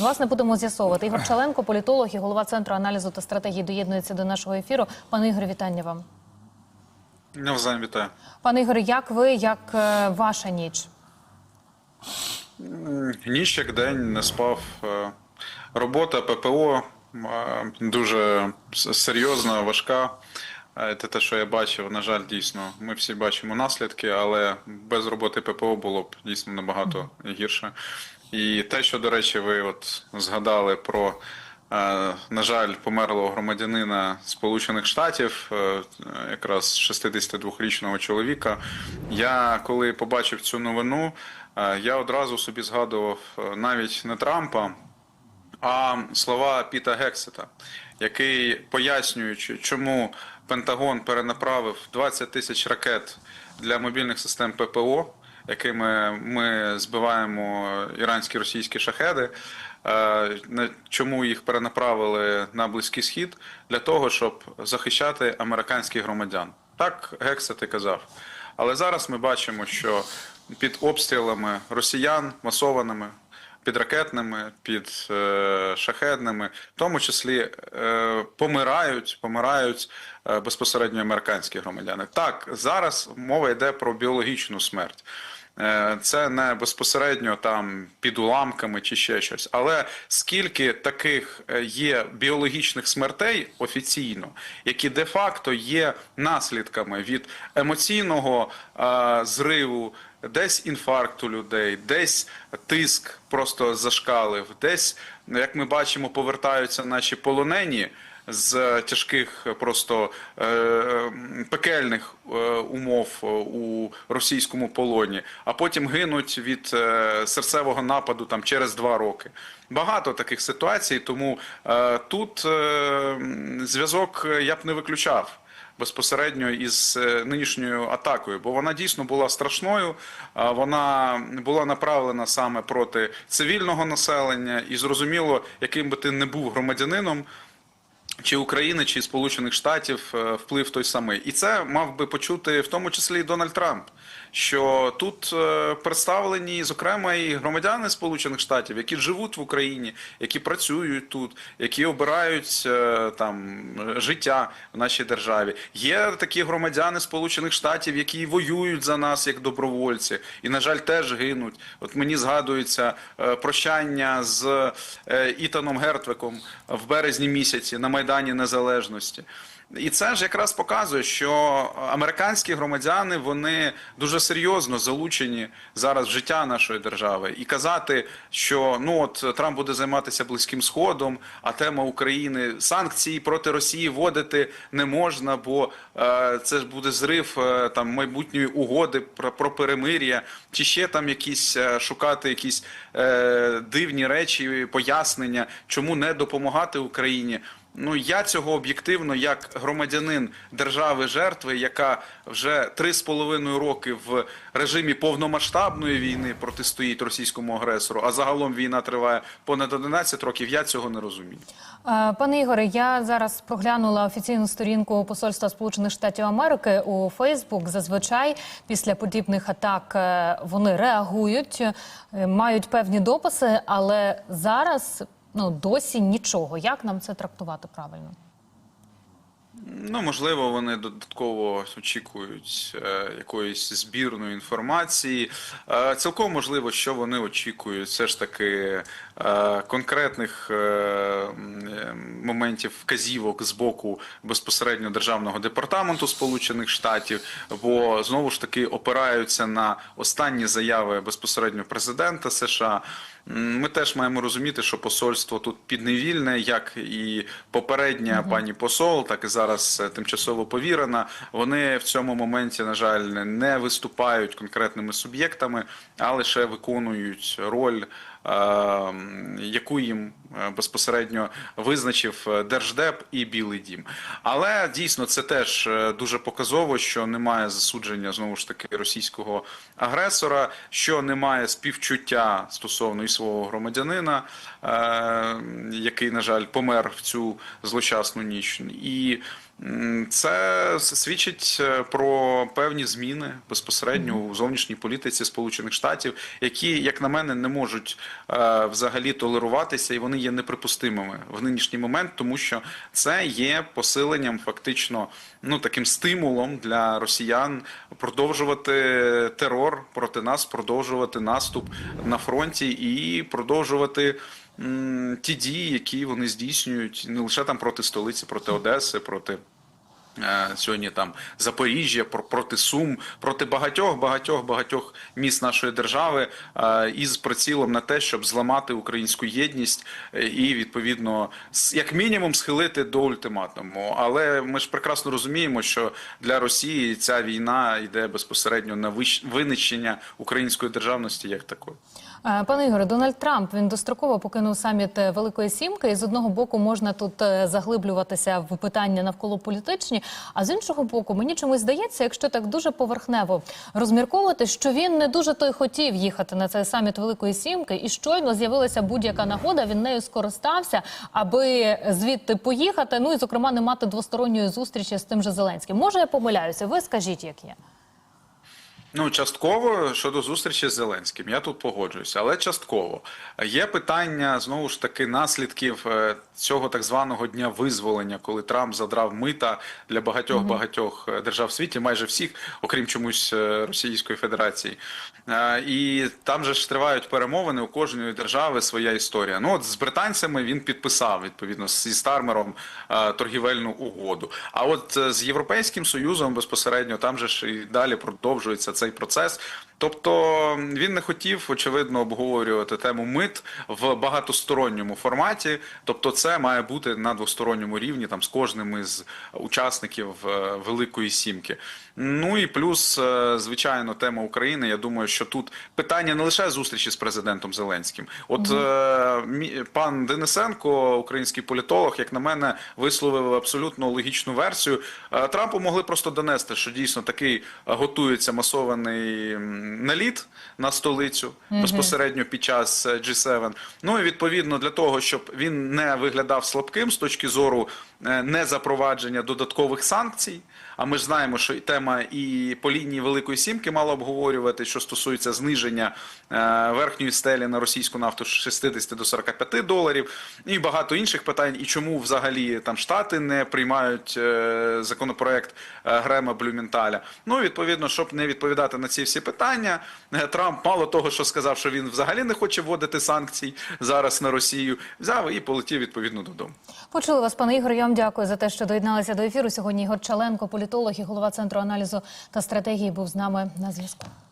Власне, будемо з'ясовувати. Ігор Чаленко, політолог і голова центру аналізу та стратегії доєднується до нашого ефіру. Пане Ігоре, вітання вам. Навзаєм вітаю. Пане Ігоре, як ви, як е, ваша ніч? Ніч як день не спав. Е, Робота ППО е, дуже серйозна, важка. Е, Те, те, що я бачив, на жаль, дійсно, ми всі бачимо наслідки, але без роботи ППО було б дійсно набагато гірше. І те, що, до речі, ви от згадали про, е, на жаль, померлого громадянина Сполучених Штатів, е, якраз 62-річного чоловіка. Я коли побачив цю новину, е, я одразу собі згадував навіть не Трампа, а слова Піта Гексета, який пояснюючи, чому Пентагон перенаправив 20 тисяч ракет для мобільних систем ППО, якими ми збиваємо іранські російські шахеди. е, Чому їх перенаправили на Близький Схід для того, щоб захищати американських громадян? Так Гексет і казав. Але зараз ми бачимо, що під обстрілами росіян масованими підракетними, під е, шахедними, в тому числі е, помирають, помирають е, безпосередньо американські громадяни. Так, зараз мова йде про біологічну смерть. Е, Це не безпосередньо там під уламками чи ще щось. Але скільки таких е, є біологічних смертей офіційно, які де-факто є наслідками від емоційного е, зриву, десь інфаркту людей, десь тиск просто зашкалив, десь, як ми бачимо, повертаються наші полонені. З тяжких просто е, пекельних е, умов е, у російському полоні, а потім гинуть від серцевого нападу там через два роки. Багато таких ситуацій, тому тут зв'язок я б не виключав безпосередньо із нинішньою атакою, бо вона дійсно була страшною. Вона була направлена саме проти цивільного населення, і зрозуміло, яким би ти не був громадянином. Чи України, чи Сполучених Штатів е, вплив той самий, і це мав би почути в тому числі і Дональд Трамп. Що тут е, представлені, зокрема, і громадяни Сполучених Штатів, які живуть в Україні, які працюють тут, які обирають е, там життя в нашій державі. Є такі громадяни Сполучених Штатів, які воюють за нас як добровольці, і на жаль, теж гинуть. От мені згадується е, прощання з Ітаном Гертвиком в березні місяці на Майдані Незалежності. І це ж якраз показує, що американські громадяни вони дуже серйозно залучені зараз в життя нашої держави. І казати, що ну от Трамп буде займатися близьким сходом, а тема України санкції проти Росії вводити не можна, бо е, це ж буде зрив е, там майбутньої угоди про, про перемир'я, чи ще там якісь е, шукати якісь е, дивні речі, пояснення, чому не допомагати Україні. Ну я цього об'єктивно, як громадянин держави жертви, яка вже три з половиною роки в режимі повномасштабної війни протистоїть російському агресору, а загалом війна триває понад 11 років. Я цього не розумію. Е, Пане Ігоре, я зараз проглянула офіційну сторінку Посольства Сполучених Штатів Америки у Фейсбук. Зазвичай після подібних атак е, вони реагують, е, мають певні дописи, але зараз ну досі нічого. Як нам це трактувати правильно? Ну, можливо, вони додатково очікують е, якоїсь збірної інформації. Е, цілком можливо, що вони очікують, все ж таки е, конкретних е, моментів вказівок з боку безпосередньо державного департаменту Сполучених Штатів, бо знову ж таки опираються на останні заяви безпосередньо президента США. Ми теж маємо розуміти, що посольство тут підневільне, як і попередня пані посол, так і зараз е, тимчасово повірена. Вони в цьому моменті, на жаль, не виступають конкретними суб'єктами, а лише виконують роль, е, яку їм е, безпосередньо визначив Держдеп і Білий Дім. Але дійсно це теж дуже показово, що немає засудження знову ж таки російського агресора, що немає співчуття стосовно і свого громадянина, який, на жаль, помер в цю злочасну ніч. І це свідчить е, про певні зміни безпосередньо у зовнішній політиці Сполучених Штатів, які, як на мене, не можуть е, взагалі толеруватися, і вони є неприпустимими в нинішній момент, тому що це є посиленням, фактично, ну таким стимулом для росіян продовжувати терор проти нас, продовжувати наступ на фронті і продовжувати. Ті дії, які вони здійснюють не лише там проти столиці, проти Одеси, проти Сьогодні там Запоріжжя, про- проти Сум, проти багатьох, багатьох, багатьох міст нашої держави е, із прицілом на те, щоб зламати українську єдність е, і відповідно як мінімум схилити до ультиматуму. Але ми ж прекрасно розуміємо, що для Росії ця війна йде безпосередньо на винищення української державності як такої. Е, Пане Ігоре, Дональд Трамп він достроково покинув саміт е, Великої Сімки. І з одного боку можна тут е, заглиблюватися в питання навколо політичні, а з іншого боку, мені чомусь здається, якщо так дуже поверхнево розмірковувати, що він не дуже той хотів їхати на цей саміт Великої Сімки, і щойно з'явилася будь-яка нагода. Він нею скористався, аби звідти поїхати. Ну і зокрема не мати двосторонньої зустрічі з тим же Зеленським. Може, я помиляюся? Ви скажіть, як є. Ну, частково щодо зустрічі з Зеленським, я тут погоджуюся, але частково є питання знову ж таки наслідків е, цього так званого дня визволення, коли Трамп задрав мита для багатьох багатьох е, держав в світі, майже всіх, окрім чомусь е, Російської Федерації. І там же ж тривають перемовини у кожної держави своя історія. Ну от з британцями він підписав відповідно зі Стармером торгівельну угоду. А от з Європейським Союзом безпосередньо там же ж і далі продовжується цей процес. Тобто він не хотів очевидно обговорювати тему мит в багатосторонньому форматі. Тобто, це має бути на двосторонньому рівні там з кожним із учасників е, Великої Сімки. Ну і плюс, е, звичайно, тема України. Я думаю, що тут питання не лише зустрічі з президентом Зеленським. От е, мі- пан Денисенко, український політолог, як на мене, висловив абсолютно логічну версію. Трампу могли просто донести, що дійсно такий готується масований м, наліт на столицю безпосередньо під час е, G7. Ну і відповідно для того, щоб він не виглядав слабким з точки зору е, незапровадження додаткових санкцій. А ми ж знаємо, що і тема і по лінії Великої Сімки мала обговорювати, що стосується зниження е, верхньої стелі на російську нафту з 60 до 45 доларів, і багато інших питань. І чому взагалі там Штати не приймають е, законопроект е, Грема Блюменталя? Ну відповідно, щоб не відповідати на ці всі питання, Трамп мало того, що сказав, що він взагалі не хоче вводити санкцій зараз на Росію, взяв і полетів відповідно додому. Почули вас, пане Ігор. Я вам дякую за те, що доєдналися до ефіру. Сьогодні Ігор Чаленко, політолог і голова центру аналізу та стратегії, був з нами на зв'язку.